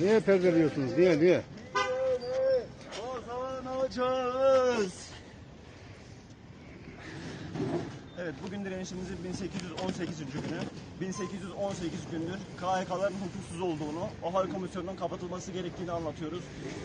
Niye perdeliyorsunuz? Niye niye? Alacağız. Evet bugün direnişimizin 1818. günü. 1818 gündür KHK'ların hukuksuz olduğunu, OHAL komisyonunun kapatılması gerektiğini anlatıyoruz.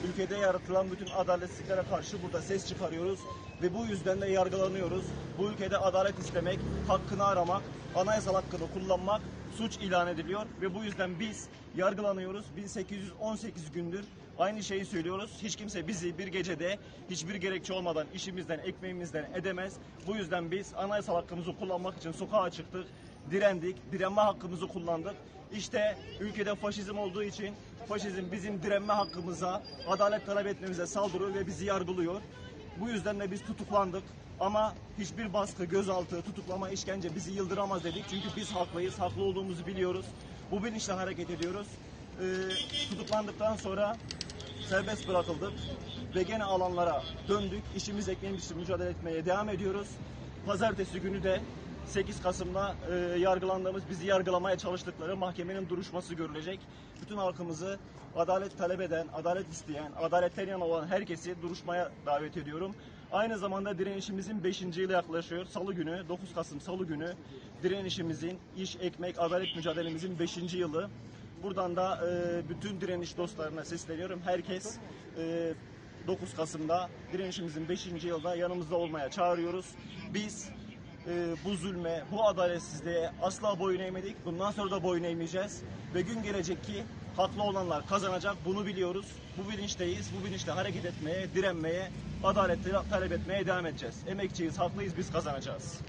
Ülkede yaratılan bütün adaletsizliklere karşı burada ses çıkarıyoruz ve bu yüzden de yargılanıyoruz. Bu ülkede adalet istemek, hakkını aramak, anayasal hakkını kullanmak suç ilan ediliyor ve bu yüzden biz yargılanıyoruz. 1818 gündür aynı şeyi söylüyoruz. Hiç kimse bizi bir gecede hiçbir gerekçe olmadan işimizden, ekmeğimizden edemez. Bu yüzden biz anayasal hakkımızı kullanmak için sokağa çıktık, direndik, direnme hakkımızı kullandık. İşte ülkede faşizm olduğu için faşizm bizim direnme hakkımıza, adalet talep etmemize saldırıyor ve bizi yargılıyor. Bu yüzden de biz tutuklandık. Ama hiçbir baskı, gözaltı, tutuklama, işkence bizi yıldıramaz dedik. Çünkü biz haklıyız, haklı olduğumuzu biliyoruz. Bu bilinçle hareket ediyoruz. Ee, tutuklandıktan sonra serbest bırakıldık ve gene alanlara döndük. İşimiz ekmeğimiz için mücadele etmeye devam ediyoruz. Pazartesi günü de 8 Kasım'da e, yargılandığımız, bizi yargılamaya çalıştıkları mahkemenin duruşması görülecek. Bütün halkımızı adalet talep eden, adalet isteyen, adaletten yana olan herkesi duruşmaya davet ediyorum. Aynı zamanda direnişimizin 5. yılı yaklaşıyor. Salı günü, 9 Kasım Salı günü direnişimizin, iş, ekmek, adalet mücadelemizin 5. yılı. Buradan da e, bütün direniş dostlarına sesleniyorum. Herkes e, 9 Kasım'da direnişimizin 5. yılda yanımızda olmaya çağırıyoruz. Biz e, bu zulme, bu adaletsizliğe asla boyun eğmedik. Bundan sonra da boyun eğmeyeceğiz. Ve gün gelecek ki haklı olanlar kazanacak. Bunu biliyoruz. Bu bilinçteyiz. Bu bilinçle hareket etmeye, direnmeye, adaleti talep etmeye devam edeceğiz. Emekçiyiz, haklıyız, biz kazanacağız.